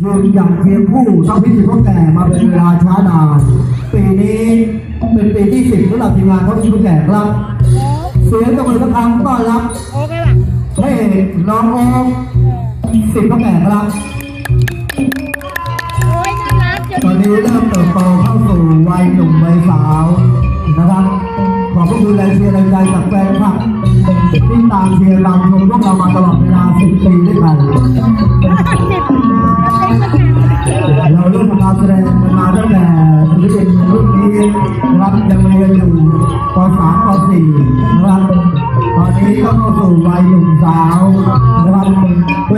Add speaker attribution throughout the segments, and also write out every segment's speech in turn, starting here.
Speaker 1: ยืนอย่างเคียงคู่ทั้งพิธีพ่อแก่มาเป็นเวลาช้านานปีนี้เป็นปีที่สิบสำหรับทีมงานทั้งพิธีพ่อแก่ครับ เสียงตะมือตะคำต้อนรับ
Speaker 2: โอเคป่ะ
Speaker 1: ให้น้องโอ๊คสิบพ่อแก่ครับ
Speaker 2: โอ้ยน่ารักจน
Speaker 1: ตอนนี้เริ่มเติบโตเข้าสู่วัยหนุ่มวัยสาวนะครับขอบพระคุณแรงเชียร์แรงใจจากแฟนคลับที่ตามเชียร์ตามชมพวกเรามาตลอดเวลา10ปีด้วยกัน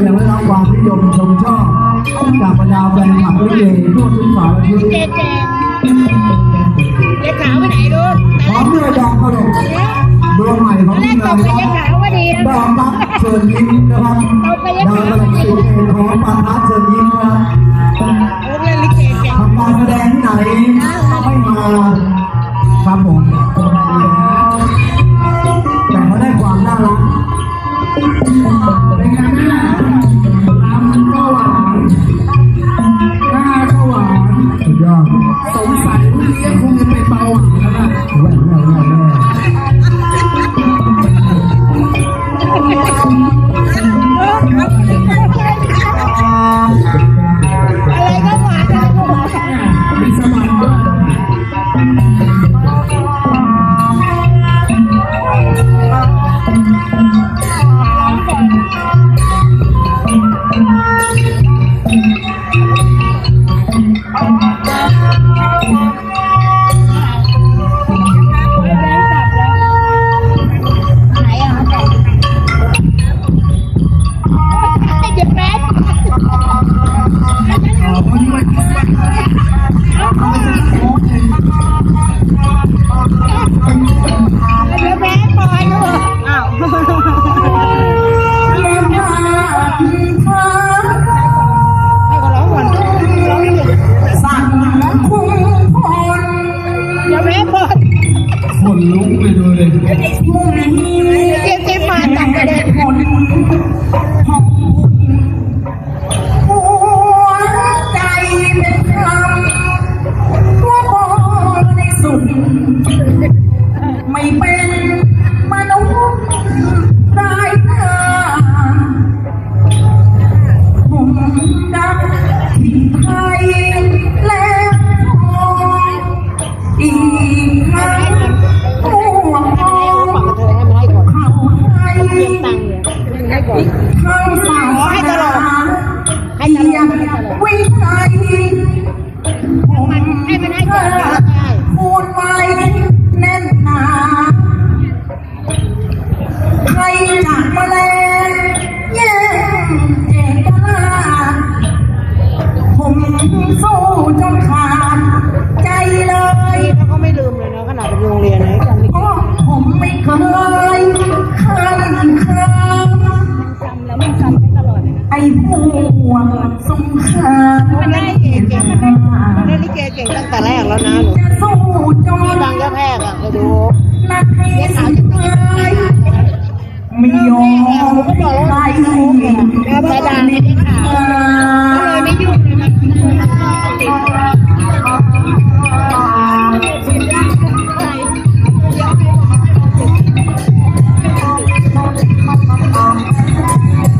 Speaker 1: ยังได้รับความนิยมชมชอบจากบรรดาแฟนคลับลิเกทั่วทุกสารทิศ
Speaker 2: เจเจเจ๊ขาวไปไหนดู
Speaker 1: พร้อมด้วยดอกกระดกดวงใหม่ของ
Speaker 2: แร
Speaker 1: ทีมงานครับ
Speaker 2: ด
Speaker 1: อกรักเชิญยิ้มนะครับดาวกระดกสิบเอ็ด ค
Speaker 2: นลุก
Speaker 1: ไปดู
Speaker 3: เลยพ
Speaker 2: รุ่งนี้เจ๊เจ๊มาตัดปเด็น
Speaker 3: ผลของใจเป็นคำว่าบริสุทธิ์ไม่เป็นมนุษย์ได้หน้าผมรักที่ไทยและทองอีกครั้ง
Speaker 2: Oh.
Speaker 3: พวกส
Speaker 2: ง
Speaker 3: คราม
Speaker 2: มันได้เก่
Speaker 3: ง
Speaker 2: เก่งมันได้ลิเกเก่งตั้งแต่แรกแล้วนะหนู
Speaker 3: จะสู้จน
Speaker 2: ที่บางเจ้าแพกอะไปดู
Speaker 3: นาทีสุดท้ายไม่ยอมใคร